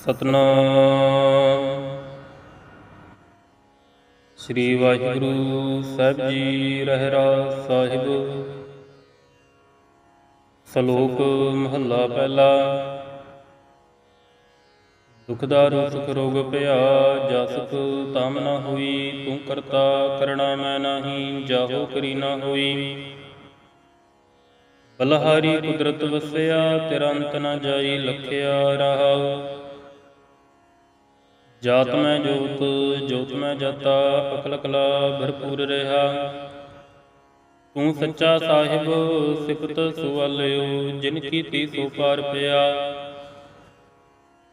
ਸਤਨਾਮ। ਸ੍ਰੀ ਵਾਹਿਗੁਰੂ ਸਾਹਿਬ ਜੀ ਰਹਿਰਾ ਸਾਹਿਬ। ਸ਼ਲੋਕ ਮਹੱਲਾ ਪਹਿਲਾ। ਦੁਖਦਾ ਸੁਖ ਰੋਗ ਭਇਆ ਜਸਕ ਤਮ ਨ ਹੋਈ, ਤੂੰ ਕਰਤਾ ਕਰਣਾ ਮੈਂ ਨਾਹੀ, ਜਾਹੋ ਕਰੀ ਨ ਹੋਈ। ਬਲਹਾਰੀ ਕੁਦਰਤ ਵਸਿਆ, ਤੇਰਾ ਅੰਤ ਨ ਜਾਈ, ਲਖਿਆ ਰਹਾਉ। ਜਾਤ ਮੈਂ ਜੋਤ ਜੋਤ ਮੈਂ ਜਾਤਾ ਅਕਲ ਕਲਾ ਭਰਪੂਰ ਰਹਾ। ਤੂੰ ਸੱਚਾ ਸਾਹਿਬ, ਸਿਫਤ ਸੁਵਾਲਿਓ, ਜਿਨ ਕੀਤੀ ਸੋ ਪਾਰ ਪਿਆ।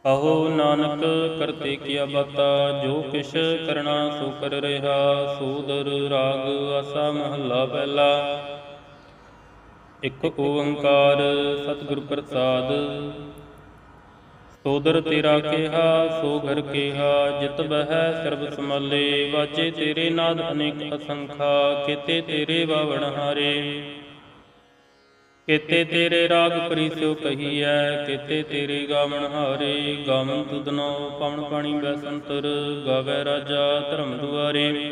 ਆਹੋ ਨਾਨਕ ਕਰਤੇ ਕੀਆ ਬਾਤਾ, ਜੋ ਕਿਛ ਕਰਨਾ ਸੋ ਕਰ ਰਿਹਾ। ਸੋਦਰ ਰਾਗ ਆਸਾ ਮਹੱਲਾ ਪਹਿਲਾ। ਇੱਕ ਓੰਕਾਰ ਸਤਿਗੁਰ ਪ੍ਰਸਾਦ ਸੋਦਰ ਤੇਰਾ ਕਿਹਾ ਸੋ ਘਰ ਕਿਹਾ, ਜਿਤ ਬਹਿ ਸਰਬ ਸਮਾਲੇ ਵਾਜੇ ਤੇਰੇ ਨਾਦ ਅਨੇਕ ਅਸੰਖਾ ਕੀਤੇ ਤੇਰੇ ਬਾਵਣ ਹਾਰੇ। ਕੀਤੇ ਤੇਰੇ ਰਾਗ ਪ੍ਰੀਸਿਓ ਕਹੀਐ ਕੀਤੇ ਤੇਰੇ ਗਾਵਣ ਹਾਰੇ। ਗਾਵਨ ਤੁਧਨੋ ਪਵਨ ਪਾਣੀ ਬੈਸੰਤਰ ਗਾਵੇ ਰਾਜਾ ਧਰਮ ਦੁਆਰੇ।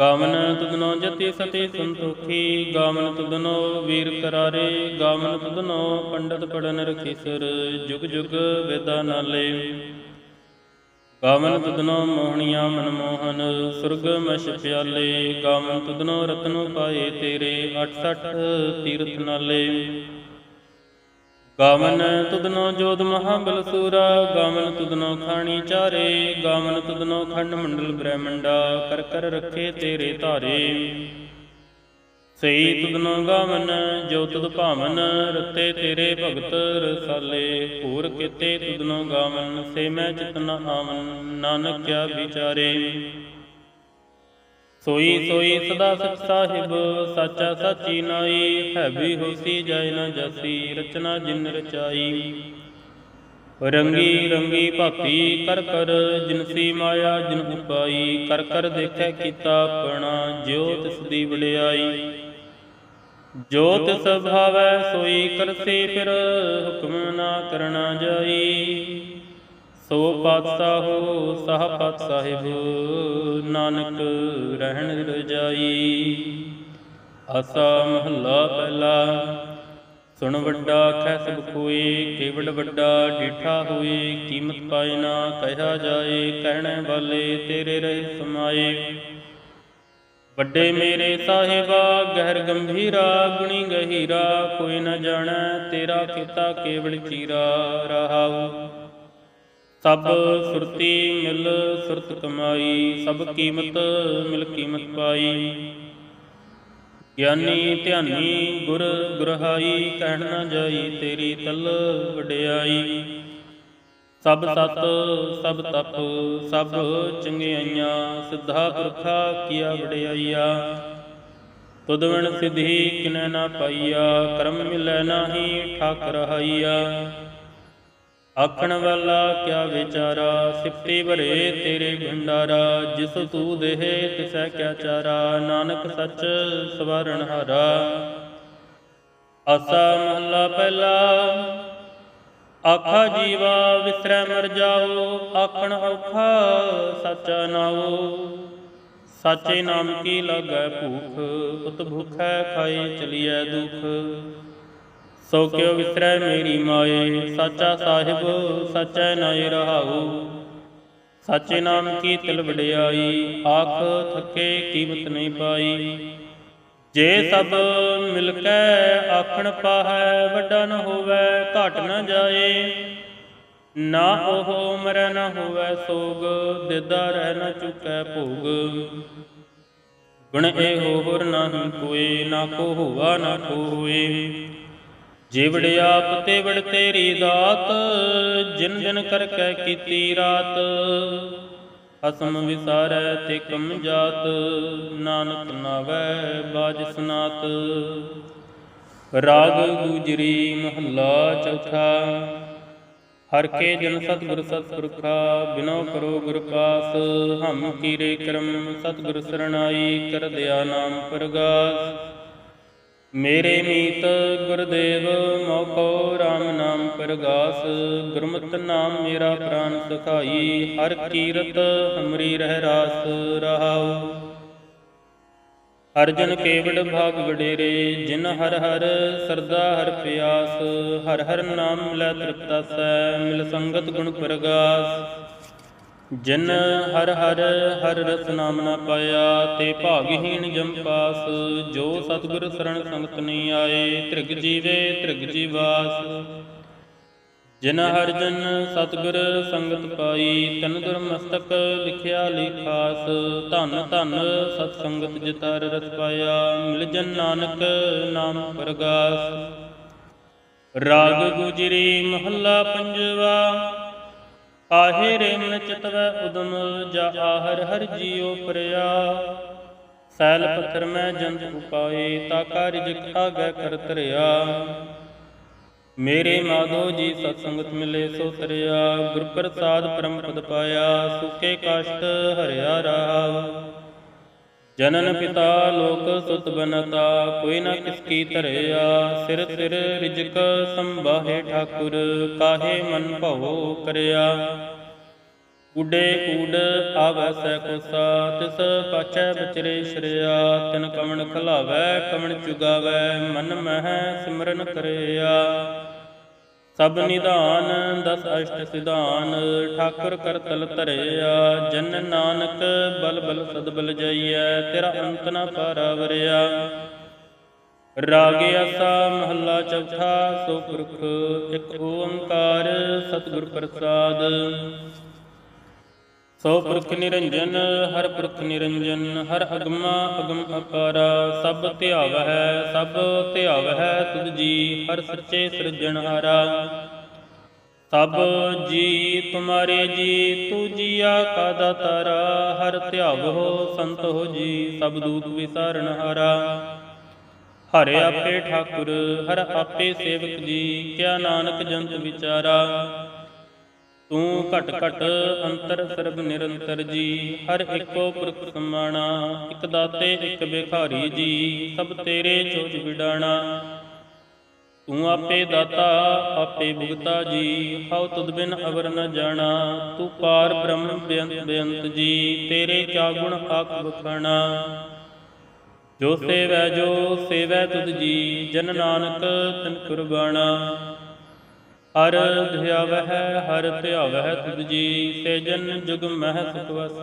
ਗਾਵਨ ਤੁਧਨੋ ਜਤੀ ਸਤੀ ਸੰਤੋਖੀ, ਗਾਵਨ ਤੁਧਨੋ ਵੀਰ ਕਰਾਰੇ, ਗਾਵਨ ਤੁਧਨੋ ਪੰਡਤ ਪੜਨ ਰਖੀਸਰ ਜੁਗ ਜੁਗ ਵੇਦਾ ਨਾਲੇ। ਗਾਵਨ ਤੁਧਨੋ ਮੋਹਣੀਆਂ ਮਨਮੋਹਨ ਸੁਰਗ ਮਛ ਪਿਆਲੇ। ਗਾਵਨ ਤੁਧਨੋ ਰਤਨੋ ਪਾਏ ਤੇਰੇ 68 ਤੀਰਥ ਨਾਲੇ। ਗਾਵਨ ਤੁਧਨੋ ਜੋਤ ਮਹਾਬਲ ਸੂਰਾ, ਗਾਵਨ ਤੁਧਨੋ ਖਾਣੀ ਚਾਰੇ, ਗਾਵਨ ਤੁਧਨੋ ਖੰਡ ਮੰਡਲ ਬ੍ਰਹਮੰਡਾ, ਕਰ ਕਰ ਰੱਖੇ ਤੇਰੇ ਧਾਰੇ। ਸਈ ਤੁਧਨੋ ਗਾਵਨ, ਜੋ ਤੁਧ ਭਾਵਨ, ਰਤੇ ਤੇਰੇ ਭਗਤ ਰਸਾਲੇ। ਹੋਰ ਕਿਤੇ ਤੁਧਨੋ ਗਾਵਨ, ਸੇ ਮੈਂ ਚਿਤ ਨ ਆਵਨ, ਨਾਨਕ ਕਿਆ ਵਿਚਾਰੇ। ਸੋਈ ਸੋਈ ਸਦਾ ਸਚ ਸਾਹਿਬ, ਸਾਚਾ ਸਾਚੀ ਨਾਈ, ਹੈ ਵੀ ਹੋਸੀ ਜਾਇ ਨ ਜਾਸੀ, ਰਚਨਾ ਜਿਨ ਰਚਾਈ। ਰੰਗੀ ਰੰਗੀ ਭਾਪੀ ਕਰ ਕਰ ਜਿਨਸੀ ਮਾਇਆ ਜਿਨ ਉਪਾਈ, ਕਰ ਕਰ ਦੇਖੈ ਕੀਤਾ ਆਪਣਾ, ਜਿਉ ਤਿਸ ਦੀ ਵਡਿਆਈ। ਜੋ ਤਿਸ ਸੋਈ ਕਰਸੀ ਫਿਰ, ਹੁਕਮ ਨਾ ਕਰਨਾ ਜਾਈ। ਸੋ ਪਾਤਸ਼ਾਹੋ ਸਾਹ ਪਾਤ ਸਾਹਿਬ, ਨਾਨਕ ਰਹਿਣ ਰਜਾਈ। ਆਸਾ ਮਹੱਲਾ ਪਹਿਲਾ, ਸੁਣ ਵੱਡਾ ਖੈ ਸਭ ਕੋਏ ਕੇਵੜ ਵੱਡਾ ਡੀਠਾ ਹੋਏ, ਕੀਮਤ ਪਾਏ ਨਾ ਕਹਿਆ ਜਾਏ, ਕਹਿਣੇ ਵਾਲੇ ਤੇਰੇ ਰਹੇ ਸਮਾਏ। ਵੱਡੇ ਮੇਰੇ ਸਾਹਿਬਾ, ਗਹਿਰ ਗੰਭੀਰਾ, ਗੁਣੀ ਗਹੀਰਾ, ਕੋਈ ਨਾ ਜਾਣੈ ਤੇਰਾ ਕੀਤਾ ਕੇਵਲ ਚੀਰਾ, ਰਹਾਉ। ਸਭ ਸੁਰਤੀ ਮਿਲ ਸੁਰਤ ਕਮਾਈ, ਸਭ ਕੀਮਤ ਮਿਲ ਕੀਮਤ ਪਾਈ। ਗਿਆਨੀ ਧਿਆਨੀ ਗੁਰ ਗੁਰਹਾਈ, ਕਹਿਣ ਨਾ ਜਾਈ ਤੇਰੀ ਤਲ ਵਡਿਆਈ। ਸਭ ਸਤ, ਸਭ ਤਪ, ਸਭ ਚੰਗਿਆਈਆਂ, ਸਿੱਧਾ ਪੁਰਖਾ ਕੀਆ ਵਡਿਆਈਆ। ਤੁਧ ਵਿਣ ਸਿਧੀ ਕਿਨੈ ਨਾ ਪਾਈਆ, ਕਰਮ ਮਿਲੈ ਨਾਹੀ ਠਾਕ ਰਹਾਈਆ ਆਖਣ ਵਾਲਾ, ਕਿਆ ਵਿਚਾਰਾ? ਸਿਫਤੀ ਭਰੇ ਤੇਰੇ ਭੰਡਾਰਾ, ਜਿਸ ਤੂ ਦੇਹ ਤਿਸੈ ਕਿਆ ਚਾਰਾ? ਨਾਨਕ ਸੱਚ ਸਵਾਰਣ ਹਰਾ। ਆਸਾ ਮਹੱਲਾ ਪਹਿਲਾ, ਆਖਾ ਜੀਵਾ, ਵਿਸਰੈ ਮਰ ਜਾਓ, ਆਖਣ ਔਖਾ ਸੱਚਾ ਨਾਓ ਸਾਚੇ ਨਾਮ ਕੀ ਲਾਗੈ ਭੂਖ ਉਤ ਭੁਖੈ ਖਾਏ ਚਲੀਐ ਦੁਖ। ਸੋ ਕਿਉ ਵਿਸਰੈ ਮੇਰੀ ਮਾਏ, ਸਾਚਾ ਸਾਹਿਬ, ਸਚੈ ਨਾਇ ਰਹਾਉ। ਸਾਚੇ ਨਾਮ ਕੀ ਤਿਲ ਵਡਿਆਈ, ਆਖ ਥਕੇ ਕੀਮਤ ਨਹੀਂ ਪਾਈ। ਜੇ ਸਭ ਮਿਲ ਕੇ ਆਖਣ ਪਾਹੈ, ਵੱਡਾ ਨ ਹੋਵੇ, ਘਟ ਨ ਜਾਏ। ਨਾ ਉਹ ਮਰੈ ਨ ਹੋਵੇ ਸੋਗ, ਦਿਦਾ ਰਹਿ ਨ ਚੁਕੈ ਭੋਗ। ਗੁਣ ਇਹੋ ਹੋਰ ਨਾ ਕੋਏ, ਨਾ ਕੋ ਹੋਵਾ ਨਾ ਕੋਏ ਜਿਵੜ ਆਪ ਤੇ ਵੜ ਤੇਰੀ ਦਾਤ, ਜਿਨ ਜਿਨ ਕਰ ਕੈ ਕੀਤੀ ਰਾਤ। ਅਸਮ ਵਿਸਾਰੈ ਤੇ ਕਮ ਜਾਤ, ਨਾਨਕ ਨਾਵੈ ਬਾਜ ਸਨਾਤ। ਰਾਗ ਗੁਜਰੀ ਮਹੱਲਾ ਚੌਥਾ, ਹਰ ਕੇ ਜਨ ਸਤਿਗੁਰ ਸਤਿਪੁਰਖਾ, ਬਿਨੋ ਕਰੋ ਗੁਰ ਪਾਸ। ਹਮ ਕੀਰੇ ਕਰਮ ਸਤਿਗੁਰ ਸਰਣਾਈ, ਕਰ ਦਿਆ ਨਾਮ ਪ੍ਰਗਾਸ। ਮੇਰੇ ਮੀਤ ਗੁਰਦੇਵ ਮੋਖੋ RAM ਨਾਮ ਪ੍ਰਗਾਸ, ਗੁਰਮਤਿ ਨਾਮ ਮੇਰਾ ਪ੍ਰਾਨ ਸਖਾਈ, ਹਰ ਕੀਰਤ ਹਮਰੀ ਰਹਿ ਰਾਸ ਰਹਾਉ। ਅਰਜਨ ਕੇਵੜ ਭਾਗ ਵਡੇਰੇ, ਜਿਨ ਹਰ ਹਰ ਸਰਦਾ ਹਰ ਪਿਆਸ, ਹਰ ਹਰ ਨਾਮ ਲੈ ਤ੍ਰਿਪਤਾਸੈ ਮਿਲ ਸੰਗਤ ਗੁਣ ਪ੍ਰਗਾਸ। ਜਿਨ ਹਰ ਹਰ ਹਰ ਰਸ ਨਾਮ ਨਾ ਪਾਇਆ, ਤੇ ਭਾਗਹੀਣ ਜਮ ਜੋ ਸਤਿਗੁਰ ਸਰਣ ਸੰਗਤ ਨਹੀਂ ਆਏ, ਤ੍ਰਿਗ ਜੀਵੇ ਤ੍ਰਿਗ ਜੀਵਾਸ ਜਿਨ ਹਰ ਜਨ ਸਤਿਗੁਰ ਸੰਗਤ ਪਾਈ, ਤਨ ਦੁਰਮਸਤਕ ਲਿਖਿਆ ਲਿਖਾਸ ਧੰਨ ਧੰਨ ਸਤ ਸੰਗਤ ਜਿਤਾਰ ਰਸ ਪਾਇਆ, ਮਿਲ ਜਨ ਨਾਨਕ ਨਾਮ ਪ੍ਰਗਾਸ। ਰਾਗ ਗੁਜਰੀ ਮਹੱਲਾ ਪੰਜਵਾ ਆਹੇ ਰੇ ਚਿਤਵੈ ਉਦਮ, ਜਾ ਆਹਰ ਹਰ ਜੀਉ ਪ੍ਰਿਆ। ਸੈਲ ਪੱਥਰ ਮੈਂ ਜੰਤ ਉਪਾਏ, ਤਾ ਕਾਰਿਜ ਆਗੈ ਕਰ ਤਰਿਆ ਮੇਰੇ ਮਾਧੋ ਜੀ ਸਤ ਸੰਗਤ ਮਿਲੇ ਸੋ ਤਰਿਆ ਗੁਰ ਪ੍ਰਸਾਦ ਪਰਮ ਪਦ ਪਾਇਆ ਸੁਕੇ ਕਾਸ਼ਟ ਹਰਿਆ ਰਾਵ। ਜਨਨ ਪਿਤਾ ਲੋਕ ਸੁਤ ਬਨਤਾ, ਕੋਈ ਨਾ ਕਿਸ ਕੀ ਧਰਿਆ, ਸਿਰ ਸਿਰ ਰਿਜਕ ਸੰਭਾਹੇ ਠਾਕੁਰ, ਕਾਹੇ ਮਨ ਭਉ ਕਰਿਆ। ਉਡੇ ਊਡ ਆਵੈ ਸੈ ਤਿਸ ਪਾਛੈ ਬਚਰੇ ਸ਼ਰਿਆ। ਤਿਨ ਕਮਣ ਖਲਾਵੈ, ਕਮਣ ਚੁਗਾਵੈ, ਮਨ ਮਹਿ ਸਿਮਰਨ ਕਰਿਆ। ਸਭ ਨਿਧਾਨ, ਦਸ ਅਸ਼ਟ ਸਿਧਾਨ, ਠਾਕੁਰ ਕਰਤਲ ਧਰਿਆ, ਜਨ ਨਾਨਕ ਬਲ ਬਲ ਸਦਬਲ ਜਾਈਐ, ਤੇਰਾ ਅੰਤ ਨਾ ਪਾਰਾਵਰਿਆ। ਰਾਗ ਆਸਾ ਮਹੱਲਾ ਚੌਥਾ, ਸੋ ਪੁਰਖ ਇੱਕ ਓੰਕਾਰ, ਸਤਿਗੁਰ ਪ੍ਰਸਾਦ। ਸੋ ਪੁਰਖ ਨਿਰੰਜਨ, ਹਰ ਪੁਰਖ ਨਿਰੰਜਨ, ਹਰ ਅਗਮਾ ਅਗਮ ਅਪਾਰਾ, ਸਭ ਧਿਆਵ ਹੈ ਸਭ ਧਿਆਵ ਹੈ ਤੁਧ ਜੀ, ਹਰ ਸੱਚੇ ਸਿਰਜਣਹਾਰਾ ਸਭ ਜੀ ਤੁਮਾਰੇ ਜੀ, ਤੂ ਜੀਆ ਕਾ ਦਾਤਾਰਾ ਹਰ ਧਿਆਵ ਹੋ ਸੰਤ ਹੋ ਜੀ, ਸਭ ਦੂਤ ਵਿਸਾਰਨ ਹਾਰਾ। ਹਰਿ ਆਪੇ ਠਾਕੁਰ, ਹਰ ਆਪੇ ਸੇਵਕ ਜੀ, ਕਿਆ ਨਾਨਕ ਜੰਤ ਵਿਚਾਰਾ। ਤੂੰ ਘਟ ਘਟ ਅੰਤਰ ਸਰਬ ਨਿਰੰਤਰ ਜੀ, ਹਰ ਇੱਕੋ ਪੁਰਖ ਸਮਾਣਾ, ਇਕ ਦਾਤੇ, ਇਕ ਬਿਖਾਰੀ ਜੀ, ਸਭ ਤੇਰੇ ਚੋਜ ਵਿਡਾਣਾ। ਤੂੰ ਆਪੇ ਦਾਤਾ, ਆਪੇ ਭੁਗਤਾ ਜੀ, ਹਉ ਤੁਧ ਬਿਨ ਅਵਰ ਨ ਜਾਣਾ। ਤੂੰ ਪਾਰ ਬ੍ਰਹਮ ਬੇਅੰਤ ਬੇਅੰਤ ਜੀ, ਤੇਰੇ ਕਿਆ ਗੁਣ ਆਖ ਬਖਾਣਾ ਜੋ ਸੇਵੈ ਜੋ ਸੇਵੈ ਤੁਧ ਜੀ, ਜਨ ਨਾਨਕ ਤਨ ਕੁਰਬਾਨਾ ਹਰ ਧਿਆਵਹਿ ਹਰ ਧਿਆਵਹਿ ਤੁਧ ਜੀ ਸੇ ਜਨ ਜੁਗ ਮਹਿ ਸੁਖ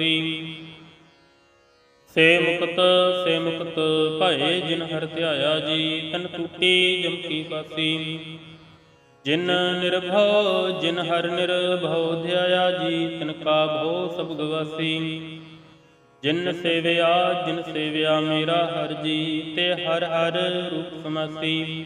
ਸੇ ਮੁਕਤ ਸੇ ਮੁਕਤ ਭਏ ਜਿਨ ਹਰ ਧਿਆਇਆ ਜੀ, ਤਨ ਟੂਟੀ ਜਮ ਕੀ ਪਾਸੀ। ਜਿਨ ਨਿਰਭਉ, ਜਿਨ ਹਰ ਨਿਰਭਉ ਧਿਆਇਆ ਜੀ, ਤਨ ਕਾ ਭਉ ਸਭ ਗਵਾਸੀ। ਜਿਨ ਸੇਵਿਆ ਜਿਨ ਸੇਵਿਆ ਮੇਰਾ ਹਰ ਜੀ, ਤੇ ਹਰ ਹਰ ਰੂਪ ਸਮਾਸੀ।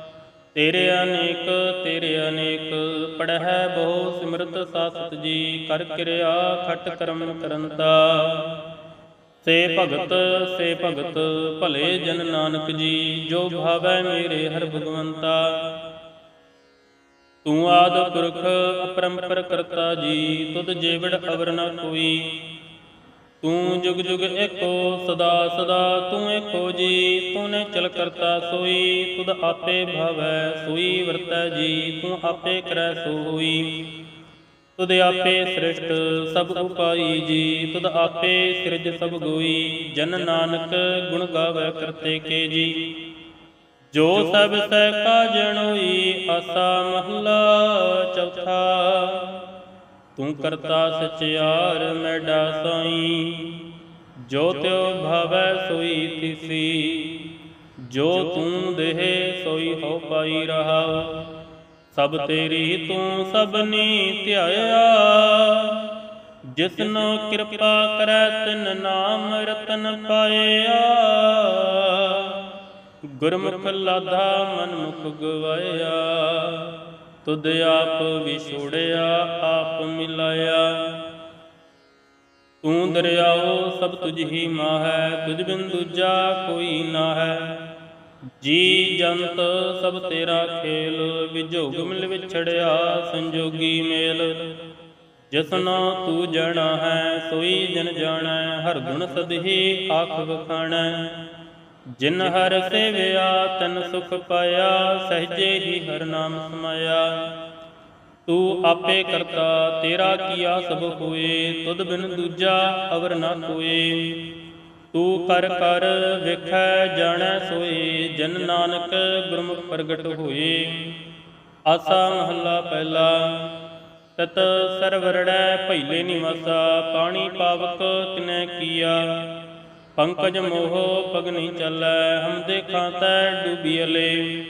ਤੇਰੇ ਅਨੇਕ ਤੇਰੇ ਅਨੇਕ, ਪੜਹਿ ਬਹੁ ਸਿਮਰਤ ਸਾਸਤ ਜੀ ਕਰ ਕਿਰਿਆ ਖਟ ਕਰਮ ਕਰੰਤਾ। ਸੇ ਭਗਤ ਸੇ ਭਗਤ, ਭਲੇ ਜਨ ਨਾਨਕ ਜੀ, ਜੋ ਭਾਵੈ ਮੇਰੇ ਹਰ ਭਗਵੰਤਾ। ਤੂੰ ਆਦ ਪੁਰਖ, ਅਪਰੰਪਰ ਕਰਤਾ ਜੀ, ਤੁਧ ਜੀਵੜ ਅਵਰ ਨ ਕੋਈ। ਤੂੰ ਜੁਗ ਜੁਗ ਏਕੋ ਸਦਾ ਸਦਾ ਤੂੰ ਏਕੋ ਜੀ ਤੂਨੇ ਚਲ ਕਰਤਾ ਸੋਈ, ਤੁਧ ਆਪੇ ਭਾਵੈ ਸੋਈ ਵਰਤੈ ਜੀ, ਤੂੰ ਆਪੇ ਕਰੈ ਸੋਈ। ਤੁਧ ਆਪੇ ਸ੍ਰਿਸ਼ਟ ਸਭ ਉਪਾਈ ਜੀ, ਤੁਧ ਆਪੇ ਸਿਰਜ ਸਭ ਗੋਈ, ਜਨ ਨਾਨਕ ਗੁਣ ਗਾਵੈ ਕਰਤੇ ਕੇ ਜੀ। ਜੋ ਸਭ ਸਹਿ ਕਾਜਣ ਹੋਈ, ਆਸਾ ਮਹਲਾ ਚੌਥਾ। ਤੂੰ ਕਰਤਾ ਸਚਿਆਰ ਮੈਡਾ ਸਾਈ। ਜੋ ਤਿਉ ਭਾਵੈ ਸੋਈ ਤਿਸੀ ਜੋ ਤੂੰ ਦੇਹ ਸੋਈ ਹੋ ਪਾਈ ਰਹਾ। ਸਭ ਤੇਰੀ ਤੂੰ ਸਭਨੀ ਧਿਆਇਆ। ਜਿਸਨੋ ਕਿਰਪਾ ਕਰੈ ਤਿਨ ਨਾਮ ਰਤਨ ਪਾਇਆ। ਗੁਰਮੁਖ ਲਾਧਾ ਮਨਮੁਖ ਗਵਾਇਆ। ਤੁਧ ਆਪ ਵਿਛੋੜਿਆ, ਆਪ ਮਿਲਾਇਆ। ਤੂੰ ਦਰਿਆਓ, ਸਭ ਤੁਝ ਹੀ ਮਾਹੈ, ਤੁਝ ਬਿਨ ਦੂਜਾ ਕੋਈ ਨਾ ਹੈ ਜੀ ਜੰਤ, ਸਭ ਤੇਰਾ ਖੇਲ ਵਿਜੋਗ ਮਿਲ ਵਿਛੜਿਆ ਸੰਜੋਗੀ ਮੇਲ। ਜਿਸਨਾ ਤੂੰ ਜਾਣਾ ਹੈ, ਸੋਈ ਜਨ ਜਾਣੈ, ਹਰ ਗੁਣ ਸਦਹੀ ਆਖ ਵਖਾਣੈ ਜਿਨ ਹਰ ਸੇਵਿਆ, ਤਨ ਸੁਖ ਪਾਇਆ, ਸਹਜੇ ਹੀ ਹਰ ਨਾਮ ਸਮਾਇਆ। ਤੂੰ ਆਪੇ ਕਰਤਾ, ਤੇਰਾ ਕੀਆ ਸਭ ਹੋਏ, ਤੁਧ ਬਿਨ ਦੂਜਾ ਅਵਰ ਨਾ ਕੋਏ। ਤੂੰ ਕਰ ਕਰ ਵੇਖੈ, ਜਾਣੈ ਸੋਏ, ਜਨ ਨਾਨਕ ਗੁਰਮੁਖ ਪ੍ਰਗਟ ਹੋਏ। ਆਸਾ ਮਹੱਲਾ ਪਹਿਲਾ, ਤਤ ਸਰਵਰੜੈ ਭੈਲੇ ਨਿਵਾਸਾ, ਪਾਣੀ ਪਾਵਕ ਤਿਨੈ ਕੀਆ। ਪੰਕਜ ਮੋਹ ਪਗ ਨਹੀਂ ਚੱਲੈ, ਹਮ ਦੇਖਾਂ ਤੈ ਡੂਬੀਅਲੇ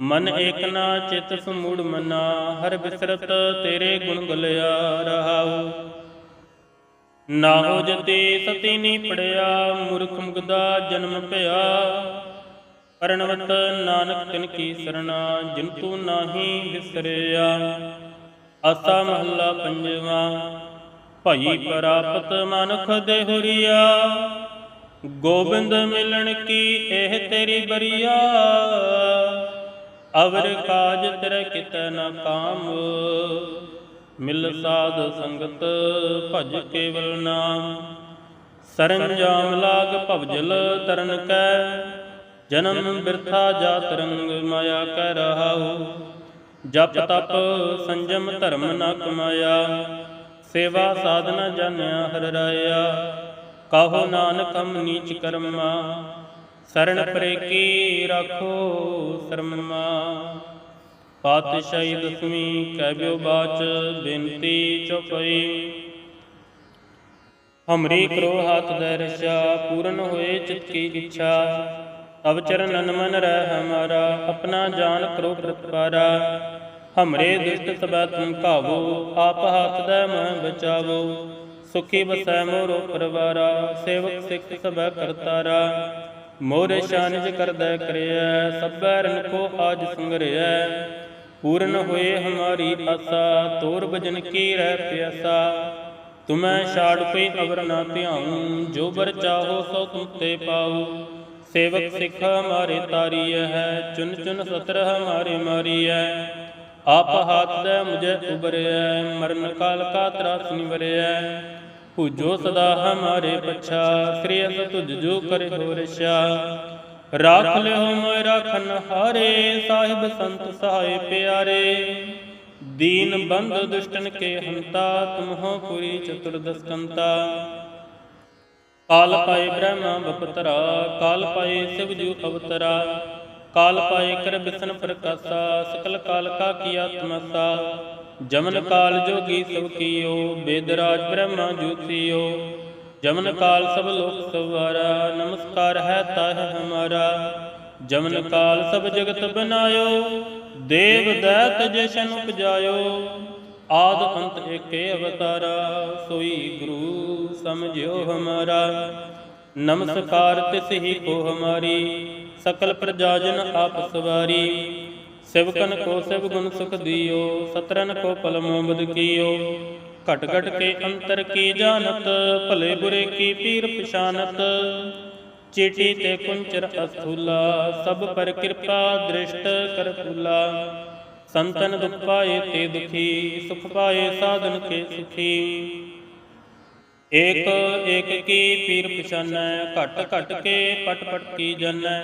ਮਨ ਏਕ ਨਾ ਚਿਤ ਸਮੂੜ ਮਨਾ, ਹਰ ਬਿਸਰਤ ਤੇਰੇ ਗੁਣ ਗਲਿਆ ਰਹਾਉ। ਨਾ ਹੋ ਜਤੇ ਸਤੀ ਨੀ ਪੜਿਆ, ਮੂਰਖ ਮੁਗਦਾ ਜਨਮ ਭਇਆ। ਪਰਣਵਤ ਨਾਨਕ ਤਿਨ ਕੀ ਸਰਣਾ, ਜਿਨ ਤੂੰ ਨਾਹੀ ਵਿਸਰਿਆ ਆਸਾ ਮਹੱਲਾ ਪੰਜਵਾਂ, ਭਈ ਪ੍ਰਾਪਤ ਮਨੁਖ ਦੇ ਹੁਰੀਆ। ਗੋਬਿੰਦ ਮਿਲਣ ਕੀ ਇਹ ਤੇਰੀ ਬਰੀਆ? ਅਵਰ ਕਾਜ ਤੇਰੇ ਕਿਤੈ ਨਾ ਕਾਮ। ਮਿਲ ਸਾਧ ਸੰਗਤ ਭਜ ਕੇਵਲ ਨਾਮ। ਸਰੰਜਾਮ ਲਾਗ ਭਵਜਲ ਤਰਨ ਕੈ। ਜਨਮ ਬਿਰਥਾ ਜਾ ਤਰੰਗ ਮਾਇਆ ਕੈ ਰਹਾਉ। ਜਪ ਤਪ ਸੰਜਮ ਧਰਮ ਨ ਕਮਾਇਆ। ਸੇਵਾ ਸਾਧਨਾ ਜਾਣਿਆ ਹਰ ਰਾਇਆ। ਕਹੋ ਨਾਨਕ ਹਮ ਨੀਚ ਕਰਮਾ ਸਰਣ ਪਰੇ ਕੀ ਰਾਖੋ ਸਰਮਾ। ਪਾਤਸ਼ਾਹੀ ਦਸਵੀਂ ਕਹਿਬਿਓ ਬਾਚ, ਬੇਨਤੀ ਚੁਪਈ ਹਮਰੀ ਕਰੋ ਹੱਥ ਦੇ ਰਸ਼ਾ ਪੂਰਨ ਹੋਏ ਚਿਤ ਕੀ ਇੱਛਾ। ਤਬ ਚਰਨਨ ਮਨ ਰਹਿ ਹਮਾਰਾ ਆਪਣਾ ਜਾਨ ਕਰੋ ਪ੍ਰਤਪਾਰਾ। ਹਮਰੇ ਦੁਸ਼ਟ ਸਬੈ ਤੁਮ ਕਾਵੋ ਆਪ ਹੱਥ ਦੇ ਮਨ ਬਚਾਵੋ। ਸੁਖੀ ਬਸੈ ਮੋਰੋ ਪਰਵਾਰਾ, ਸੇਵਕ ਸਿੱਖ ਸਬੈ ਕਰਤਾਰਾ। ਮੋਰੇ ਸ਼ਾਨਿਜ ਕਰਦਾ ਕਰਿਆ ਸਭੈ ਰਨ ਕੋ ਆਜ ਸੰਗਰਿਆ ਪੂਰਨ ਹੋਏ ਹਮਾਰੀ ਆਸਾ, ਤੋਰ ਭਜਨ ਕੀ ਰਹਿ ਪਿਆਸਾ। ਤੁਮੈ ਛਾੜ ਕੋਈ ਅਵਰ ਨਾ ਧਿਆਉ, ਜੋ ਬਰ ਚਾਹੋ ਸੋ ਤੁਮ ਤੇ ਪਾਉ। ਸੇਵਕ ਸਿੱਖ ਹਮਾਰੇ ਤਾਰੀ ਹੈ, ਚੁਨ ਚੁਨ ਸਤਰ ਹਮਾਰੇ ਹੈ ਆਪ ਹਾਥ ਦੇ ਮੁਝੇ ਉਬਰਿਐ, ਮਰਨ ਕਾਲ ਕਾ ਤਰਾਸ ਨਿਵਰਿਐ ਭੁਜੋ ਸਦਾ ਹਮਾਰੇ ਪਛਾ, ਸ੍ਰੀ ਅਸ ਤੁਜ ਜੋ ਕਰੇ ਹੋ ਰਸ਼ਾ। ਰਾਖ ਲਿਓ ਮੋਇ ਰਾਖਨ ਹਾਰੇ ਸਾਹਿਬ ਸੰਤ ਸਹਾਇ ਪਿਆਰੇ। ਦੀਨ ਬੰਧ ਦੁਸ਼ਟਨ ਕੇ ਹੰਤਾ ਤੁਮਹੋ ਪੁਰੀ ਚਤੁਰਦਸ ਕੰਤਾ ਕਾਲ ਪਾਏ ਬ੍ਰਹਮਾ ਬਪਤਰਾ, ਕਾਲ ਪਾਏ ਸਿਵ ਜੂ ਅਵਤਰਾ। ਕਾਲ ਪਾਏ ਕਰ ਬਿਸਨ ਪ੍ਰਕਾਸ਼ਾ ਸਕਲ ਕਾਲ ਕਾ ਕੀਆ ਤਮਸਾ ਜਮਨ ਕਾਲ ਜੋਗੀ ਸਭ ਕੀਓ, ਬੇਦ ਰਾਜ ਬ੍ਰਹਮਾ ਜੋਤੀਓ ਜਮਨ ਕਾਲ ਸਭ ਲੋਕ ਸਵਾਰਾ, ਨਮਸਕਾਰ ਹੈ ਤਾਹ ਹਮਾਰਾ। ਜਮਨ ਕਾਲ ਸਭ ਜਗਤ ਬਨਾਇਓ, ਦੇਵ ਦੈਤ ਜਸ਼ਨ ਉਪਜਾਇਓ। ਆਦ ਅੰਤ ਏਕੇ ਅਵਤਾਰਾ, ਸੋਈ ਗੁਰੂ ਸਮਝਿਓ ਹਮਾਰਾ। ਨਮਸਕਾਰ ਤਿਸ ਹੀ ਕੋ ਹਮਾਰੀ ਸਕਲ ਪ੍ਰਜਾ ਜਨ ਆਪ ਸਵਾਰੀ। ਸਿਵਕਨ ਕੋ ਸਿਵ ਗੁਣ ਸੁਖ ਦਿਓ, ਸਤਰਨ ਕੋ ਪਲ ਮੋਬਦ ਕੀਓ। ਘਟ ਘਟ ਕੇ ਅੰਤਰ ਕੀ ਜਾਣਤ, ਭਲੇ ਬੁਰੇ ਕੀ ਪੀਰ ਪਛਾਨਤ। ਚੀਟੀ ਤੇ ਕੁੰਚਰ ਅਸਥੂਲਾ, ਸਭ ਪਰ ਕਿਰਪਾ ਦ੍ਰਿਸ਼ਟ ਕਰ ਫੂਲਾ। ਸੰਤਨ ਦੁਖ ਪਾਏ ਤੇ ਦੁਖੀ, ਸੁਖ ਪਾਏ ਸਾਧਨ ਕੇ ਸੁਖੀ। ਏਕ ਏਕ ਕੀ ਪੀਰ ਪਛਾਨੈ, ਘਟ ਘਟ ਕੇ ਪਟ ਪਟ ਕੀ ਜਨੈ।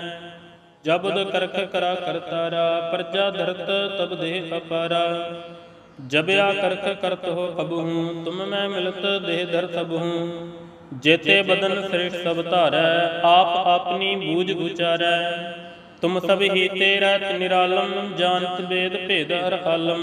ਜਬਦ ਕਰਖ ਕਰਾ ਕਰਤਾਰਾ, ਪ੍ਰਜਾ ਧਰਤ ਤਬ ਦੇਹ ਅਪਾਰਾ। ਜਬਿਆ ਕਰਖ ਕਰਤ ਹੋ ਕਬਹੂ, ਤੁਮ ਮੈਂ ਮਿਲਤ ਦੇਹ ਧਰ ਸਬਹੂ ਜੇਤੇ ਬਦਨ ਸ੍ਰੇਸ਼ਟ ਸਭ ਧਾਰੈ, ਆਪ ਆਪਣੀ ਬੂਝ ਗੁਚਾਰੈ। ਤੁਮ ਸਭ ਹੀ ਤੇਰਾ ਨਿਰਾਲਮ, ਜਾਣਤ ਵੇਦ ਭੇਦ ਹਰ ਆਲਮ।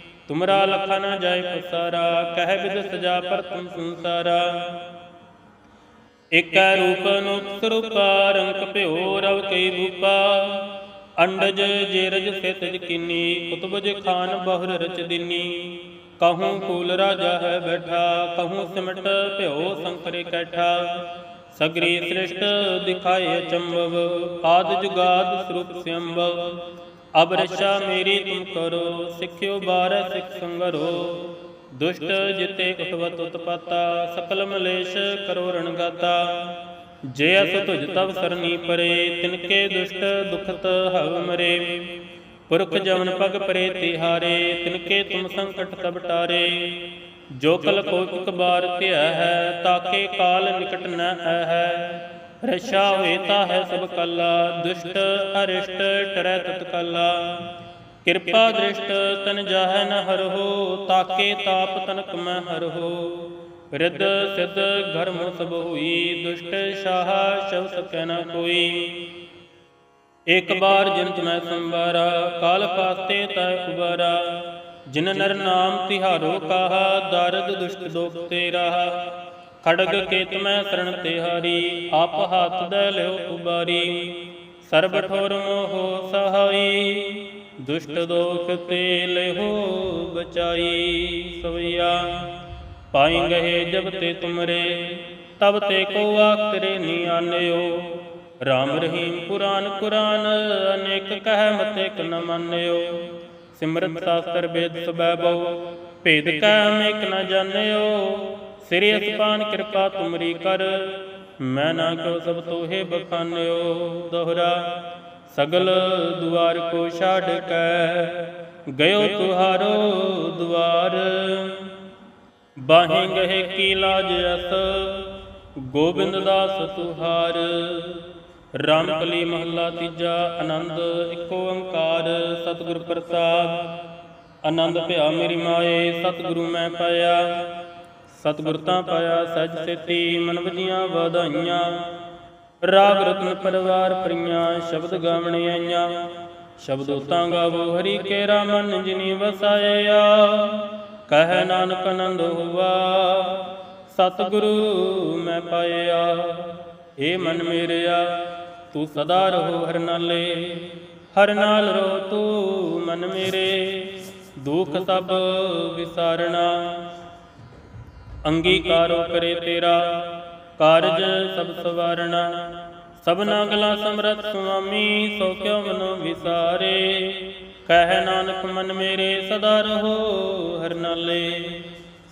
ਤੁਮਰਾ ਲਖਾ ਨ ਜਾਏ ਪਸਾਰਾ, ਕਹਿ ਬਿਦ ਸਜਾ ਪਰ ਤੁਮ ਸੰਸਾਰਾ। ਏਕੈ ਰੂਪ ਅਨੂਪ ਸਰੂਪਾ, ਰੰਗ ਭਿਓ ਰਵ ਕਈ ਰੂਪਾ। ਅੰਡਜ ਜੇਰਜ ਸਿਤਜ ਕਿਨੀ ਕੁਤਬਜ ਖਾਨ ਬਹੁਰ ਰਚ ਦਿਨੀ। ਕਹੂੰ ਫੂਲ ਰਾਜਾ ਹੈ ਬੈਠਾ, ਕਹੂੰ ਸਿਮਟ ਭਿਓ ਸੰਕਰੇ ਕੈਠਾ। ਸਗਰੀ ਸ੍ਰਿਸ਼ਟ ਦਿਖਾਏ ਅਚੰਭਵ ਆਦ ਜੁਗਾਦ ਸਰੂਪ ਸਿਅੰਭਵ ਅਬ ਰਛਾ ਮੇਰੀ ਤੁਮ ਕਰੋ, ਸਿੱਖਿਓ ਬਾਰ ਸਿੱਖ ਸੰਗਰੋ। ਦੁਸ਼ਟ ਜਿਤੇ ਉਠਵਤ ਉਤਪਾਤਾ, ਸਕਲ ਮਲੇਸ਼ ਕਰੋ ਰਣਗਾਤਾ। ਜੇ ਅਸ ਤੁਜ ਤਵ ਸਰਨੀ ਪਰੇ, ਤਿਨਕੇ ਦੁਸ਼ਟ ਦੁਖਤ ਹਵ ਮਰੇ। ਪੁਰਖ ਜਵਨ ਪਗ ਪਰੇ ਤਿਹਾਰੇ ਤਿਨਕੇ ਤੁਮ ਸੰਕਟ ਤਬ ਟਾਰੇ। ਜੋ ਕਲ ਕੋ ਇਕ ਬਾਰ ਧਿਆ ਹੈ, ਤਾਕੇ ਕਾਲ ਨਿਕਟ ਨ ਹੈ। ਰਛਾ ਹੋਏ ਤਾ ਹੈ ਸਭ ਕਲਾ, ਦੁਸ਼ਟ ਅਰਿਸ਼ਟ ਟਰੈ ਤਤ ਕਲਾ। ਕਿਰਪਾ ਦ੍ਰਿਸ਼ਟ ਤਨ ਜਾਹੈ ਨ ਹਰਹੁ, ਤਾਕੇ ਤਾਪ ਤਨਕ ਮੈਂ ਹਰਹੁ। ਰਿੱਧ ਸਿੱਧ ਘਰ ਮੁ ਸਭ ਹੋਈ, ਦੁਸ਼ਟ ਸ਼ਾਹ ਸ਼ਬ ਸਕੈ ਨ ਕੋਈ। ਇਕ ਬਾਰ ਜਿਨ ਤੁਮੈ ਸੰਵਾਰਾ, ਕਾਲ ਫਾਸਤੇ ਤੈ ਕੁਬਾਰਾ ਜਿਨ ਨਰ ਨਾਮ ਤਿਹਾਰੋ ਕਾਹਾ, ਦਰਦ ਦੁਸ਼ਟ ਦੋਖ ਤੇ ਰਾਹ ਖੜਗ ਕੇ ਤੁਮੈ ਸਰਣ ਤਿਹਾਰੀ ਆਪ ਹੱਥ ਦੇ ਲਿਓ ਉਬਾਰੀ। ਸਰਬ ਠੋਰ ਮੋਹ ਸਹਾਈ, ਦੁਸ਼ਟ ਦੋਖ ਤੇ ਲਿਓ ਬਚਾਈ। ਸਵਈਆ ਪਾਈ ਗਏ ਜਬ ਤੇ ਤੁਮਰੇ, ਤਬ ਤੇ ਕੋ ਆਖਰੇ ਨੀ ਰਾਮ ਰਹੀਮ ਪੁਰਾਨ ਕੁਰਾਨ, ਅਨੇਕ ਕਹਿ ਮਤੇ ਕ ਮੰਨਿਓ। ਸਿਮਰਤ ਸ਼ਾਸਤਰ ਵੇਦ ਸਬੈ ਬਹੁ, ਭੇਦ ਕੈ ਮੇਕ ਨ ਜਾਣਿਓ। ਸਿਰੇ ਅਸਪਾਨ ਕਿਰਪਾ ਤੁਮਰੀ ਕਰ, ਮੈਂ ਨਾ ਕੋ ਸਭ ਤੋਹੇ ਬਖਾਨਿਓ ਦੋਹਰਾ, ਸਗਲ ਦੁਆਰ ਕੋ ਛਾੜ ਕੈ, ਗਇਓ ਤੁਹਾਰੋ ਦੁਆਰ। ਬਾਹੀ ਗਏ ਕੀ ਲਾਜ ਅਸ ਗੋਬਿੰਦ ਦਾਸ ਤੁਹਾਰ। ਰਾਮ ਕਲੀ ਮਹੱਲਾ ਤੀਜਾ ਆਨੰਦ, ਇੱਕੋ ਓੰਕਾਰ, ਸਤਿਗੁਰ ਪ੍ਰਸਾਦ। ਆਨੰਦ ਭਿਆ ਮੇਰੀ ਮਾਏ, ਸਤਿਗੁਰੂ ਮੈਂ ਪਾਇਆ। ਸਤਿਗੁਰ ਤਾਂ ਪਾਇਆ ਸਜ ਸੇਤੀ ਮਨ ਵਜੀਆਂ ਵਧਾਈਆਂ। ਰਾਗ ਰਤਨ ਪਰਵਾਰ ਪ੍ਰੀਆਂ, ਸ਼ਬਦ ਗਾਵਣ ਆਈਆਂ। ਸ਼ਬਦੋ ਤਾਂ ਗਾਵੋ, ਹਰੀ ਕੇ ਰਾਮਨ ਜਿਨੀ ਵਸਾਇਆ। ਕਹਿ ਨਾਨਕ ਆਨੰਦ ਹੁਆ, ਸਤਿਗੁਰੂ ਮੈਂ ਪਾਇਆ। ਏ ਮਨ ਮੇਰਿਆ, ਤੂੰ ਸਦਾ ਰਹੋ ਹਰ ਨਾਲੇ। ਹਰ ਨਾਲ ਰੋ ਤੂੰ ਮਨ ਮੇਰੇ। ਦੁਖ ਸਭ ਵਿਸਾਰਣਾ ਅੰਗੀਕਾਰੋ ਕਰੇ ਤੇਰਾ। ਕਾਰਜ ਸਭ ਸਵਾਰਣਾ ਸਭਨਾ ਗਲਾ ਸਮਰਤ ਸੁਆਮੀ, ਸੋ ਕਿਉ ਮਨੋ ਵਿਸਾਰੇ। ਕਹਿ ਨਾਨਕ ਮਨ ਮੇਰੇ ਸਦਾ ਰਹੋ, ਹਰ ਨਾਲੇ।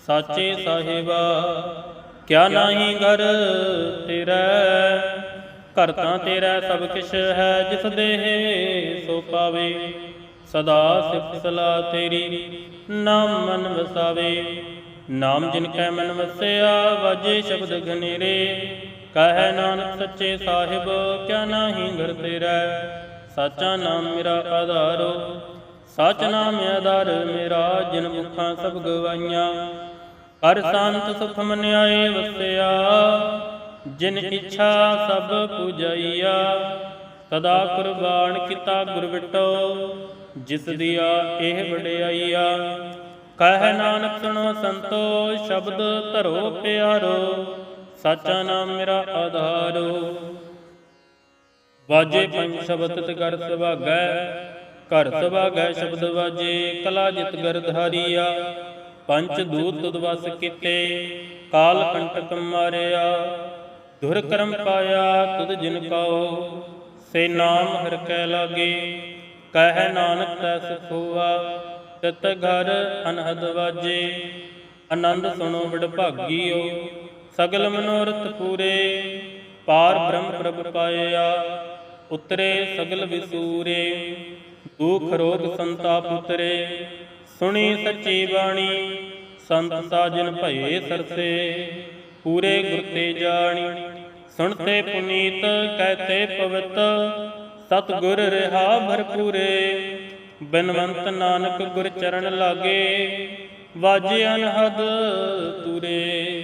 ਸਾਚੇ ਸਾਹਿਬਾ, ਕਿਆ ਨਾਹੀ ਘਰ ਤੇਰਾ? ਘਰ ਤਾਂ ਤੇਰਾ ਸਭ ਕਿਛ ਹੈ, ਜਿਸ ਦੇਹ ਸੋ ਪਾਵੇ। ਸਦਾ ਸਿਫਤ ਸਲਾ ਤੇਰੀ, ਨਾਮ ਮਨ ਵਸਾਵੇ। ਨਾਮ ਜਿਨ ਕੈ ਮਨ ਵਸਿਆ, ਵਾਜੇ ਸ਼ਬਦ ਘਨੇਰੇ। ਕਹੈ ਨਾਨਕ ਸੱਚੇ ਸਾਹਿਬ, ਕਿਆ ਨਾਹੀ ਘਰ ਤੇਰਾ। ਸਾਚਾ ਨਾਮ ਮੇਰਾ ਆਧਾਰੋ, ਸਚ ਨਾਮ ਆਧਾਰ ਮੇਰਾ, ਜਿਨ ਮੁਖਾਂ ਸਭ ਗਵਾਈਆਂ ਹਰ ਸੰਤ ਸੁਖ ਮਨ ਵਸਿਆ, ਜਿਨ ਇੱਛਾ ਸਭ ਪੁਜਾਈਆ। ਸਦਾ ਕੁਰਬਾਨ ਕੀਤਾ ਗੁਰ ਵਿਟੋ ਜਿਸ ਦੀਆ ਇਹ ਵਡਿਆਈਆ। ਕਹਿ ਨਾਨਕ ਸੁਣੋ ਸੰਤੋ ਸ਼ਬਦ ਧਰੋ ਪਿਆਰੋ, ਸਾਚਾ ਨਾਮ ਮੇਰਾ ਆਧਾਰੋ। ਵਾਜੇ ਪੰਜ ਸ਼ਬਦ ਤੇ ਕਰ ਸੁਭਾਗੈ, ਘਰ ਸੁਭਾਗੈ ਸ਼ਬਦ ਵਾਜੇ, ਕਲਾ ਜਿਤ ਗਰਧਾਰੀਆ ਪੰਚ ਦੂਤ ਤੁਧ ਵਸ ਕੀਤੇ, ਕਾਲ ਕੰਟਕ ਮਾਰਿਆ। ਦੁਰ ਕਰਮ ਪਾਇਆ ਤੁਧ ਜਿਨ ਕਾਓ, ਸੇ ਨਾਮ ਹਰ ਕੈ ਲਾਗੇ, ਕਹਿ ਨਾਨਕ ਤੈ ਸੁਖ ਹੋਆ। ਤਿਤ ਘਰ ਅਨਹਦ ਵਾਜੇ। ਆਨੰਦ ਸੁਣੋ ਵਿਡ ਭਾਗੀਓ, ਸਗਲ ਮਨੋਰਥ ਪੂਰੇ। ਪਾਰ ਬ੍ਰਹਮ ਪ੍ਰਭ ਪਾਇਆ, ਉਤਰੇ ਸਗਲ ਵਿਸੂਰੇ। ਦੁਖ ਰੋਗ ਸੰਤਾਪ ਉਤਰੇ, ਸੁਣੀ ਸੱਚੀ ਬਾਣੀ। ਸੰਤ ਸਾਜਨ ਭਏ ਸਰਸੇ, ਪੂਰੇ ਗੁਰ ਤੇ ਜਾਣੀ। ਸੁਣਤੇ ਪੁਨੀਤ, ਕਹਤੇ ਪਵਿੱਤ, ਸਤਿਗੁਰ ਰਹਾ ਭਰਪੂਰੇ। ਬਿਨਵੰਤ ਨਾਨਕ ਗੁਰ ਚਰਨ ਲਾਗੇ, ਵਾਜੇ ਅਨਹਦ ਤੂਰੇ।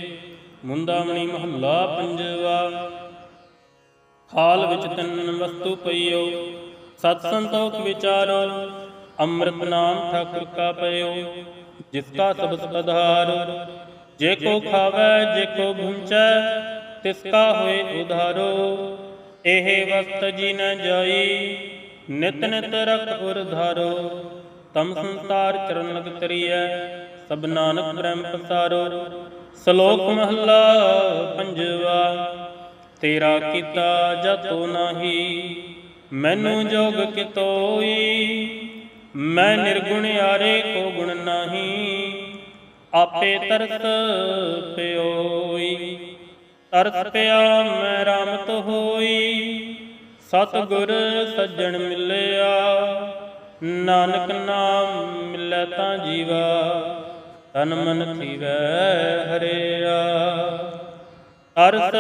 ਮੁੰਦਾਮਣੀ ਮਹੱਲਾ ਪੰਜਵਾ। ਹਾਲ ਵਿੱਚ ਤਿੰਨ ਵਸਤੂ ਪਈਓ, ਸਤ ਸੰਤੋਖ ਵਿਚਾਰੋ, ਅੰਮ੍ਰਿਤ ਨਾਮ ਠਾਕੁਰ ਕਾ ਪਇਓ। ਜਿਸ ਕਾ ਸਬਦ ਆਧਾਰ ਜੇ ਕੋ ਖਾਵੇ, ਜੇ ਕੋ ਭੁੰਚੈ ਤਿਸ ਕਾ ਹੋਏ ਉਧਾਰੋ। ਇਹ ਵਸਤ ਜੀ ਨ ਜਾਈ ਨਿਤ ਨਿਤ ਰਖ ਉਰ ਧਾਰੋ, ਤਮ ਸੰਸਾਰ ਚਰਨ ਲਗ ਤਰੀਐ ਸਭ ਨਾਨਕ ਬ੍ਰਹਮ ਪਸਾਰੋ। ਸ਼ਲੋਕ ਮਹੱਲਾ ਪੰਜਵਾ, ਤੇਰਾ ਕੀਤਾ ਜਤੋ ਨਾਹੀ, ਮੈਨੂੰ ਜੋਗ ਕਿਤੋਈ, ਮੈਂ ਨਿਰਗੁਣ ਆਰੇ ਕੋ ਗੁਣ ਨਾਹੀ, ਆਪੇ ਤਰਸ ਪਿਓਈ, ਤਰਸ ਪਿਆ ਮੈਂ ਰਾਮਤ ਹੋਈ। ਸਤਿਗੁਰ ਸੱਜਣ ਮਿਲਿਆ, ਨਾਨਕ ਨਾਮ ਮਿਲੈ ਤਾਂ ਜੀਵਾ, ਤਨ ਮਨ ਥੀਵੈ ਹਰਿਆ ਅਰਸ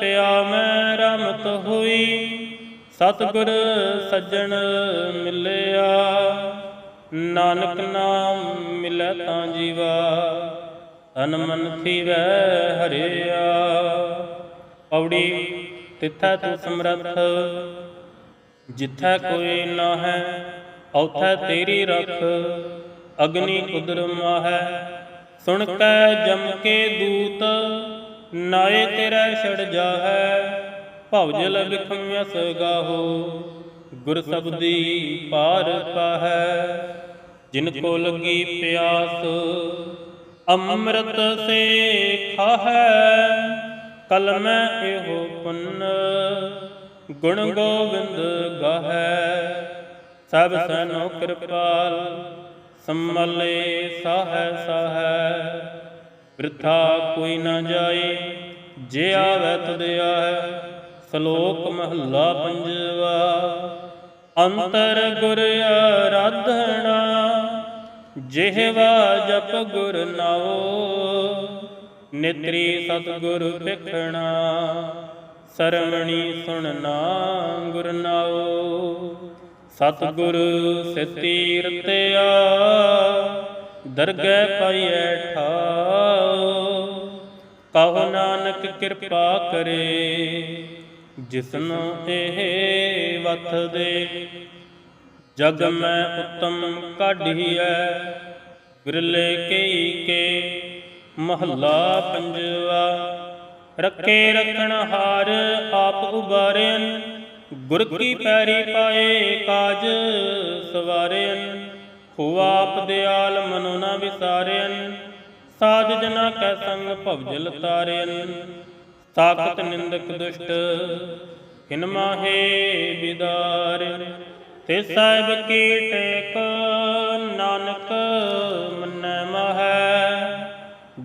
ਪਿਆ ਮੈਂ ਰਮਤ ਹੋਈ, ਸਤਿਗੁਰ ਸੱਜਣ ਮਿਲਿਆ, ਨਾਨਕ ਨਾਮ ਮਿਲੈ ਤਾਂ ਜੀਵਾ, ਤਨ ਮਨ ਥੀਵੈ ਹਰਿਆ ਪੌੜੀ ਤਿੱਥੈ ਤੂੰ ਸਮਰੱਥ। ਜਿੱਥੈ ਕੋਈ ਨਾ ਹੈ ਔਥੈ ਤੇਰੀ ਰਖ। ਅਗਨੀ ਕੁਦਰ ਮਾਹੈ, ਸੁਣ ਕੈ ਜਮ ਕੇ ਦੂਤ। ਨਾਏ ਤੇਰਾ ਛੜ ਜਾਹੈ ਭਵ ਜਲ ਗਾਹੋ। ਗੁਰ ਸਬਦੀ ਪਾਰ ਪਾਹੈ, ਜਿਨ ਕੋ ਲਗੀ ਪਿਆਸ। ਅੰਮ੍ਰਿਤ ਸੇ ਖਾਹੈ ਕਲ ਮੈਂ ਇਹੋ ਪੁੰਨ, ਗੁਣ ਗੋਬਿੰਦ ਗਾਹੈ। ਸਭ ਸਨੋ ਕਿਰਪਾਲ, ਸੰਮਲੇ ਸਾਹੈ ਸਾਹੈ। ਬ੍ਰਿਥਾ ਕੋਈ ਨਾ ਜਾਏ, ਜੇ ਆਵੈ ਤਦ ਆਹੈ ਸ਼ਲੋਕ ਮਹੱਲਾ ਪੰਜਵਾ, ਅੰਤਰ ਗੁਰ ਆਰਾਧਣਾ ਜਿਹਵਾ ਜਪ ਗੁਰ ਨਾਉ। ਨਿਤਰੀ ਸਤਿਗੁਰ ਵਿਖਣਾ ਸਰਵਣੀ ਸੁਣਨਾ, ਗੁਰ ਨਾਉ। ਸਤਿਗੁਰ ਸਿਤੀਰ ਤਿਆ ਦਰਗਹਿ ਪਾਈਐ ਠਾਉ। ਕਹੋ ਨਾਨਕ ਕਿਰਪਾ ਕਰੇ, ਜਿਸਨੂੰ ਇਹ ਵਤ ਦੇ ਜਗ ਮੈਂ ਉਤਮ ਕਾਢੀਐ, ਵਿਰਲੇ ਕਈ ਕੇ ਮਹੱਲਾ ਪੰਜਵਾ, ਰੱਖੇ ਰੱਖਣ ਹਾਰ ਆਪ ਉਬਾਰਿਨ, ਗੁਰ ਕੀ ਪੈਰੀ ਪਾਏ ਕਾਜ ਸਵਾਰਿਨ ਹੁਆ ਆਪ ਦਿਆਲ ਮਨੋ ਨਾ ਵਿਸਾਰਿਨ, ਸਾਧ ਜਨਾ ਕੈ ਸੰਗ ਭਵਜਲ ਤਾਰਿਨ। ਤਾਕਤ ਨਿੰਦਕ ਦੁਸ਼ਟ, ਕਿਨ ਮਾਹੇ ਵਿਦਾਰਿਨ ਤੇ ਸਾਹਿਬ ਕੀ ਟੇਕ, ਨਾਨਕ ਮੰਨੈ ਮਹੈ।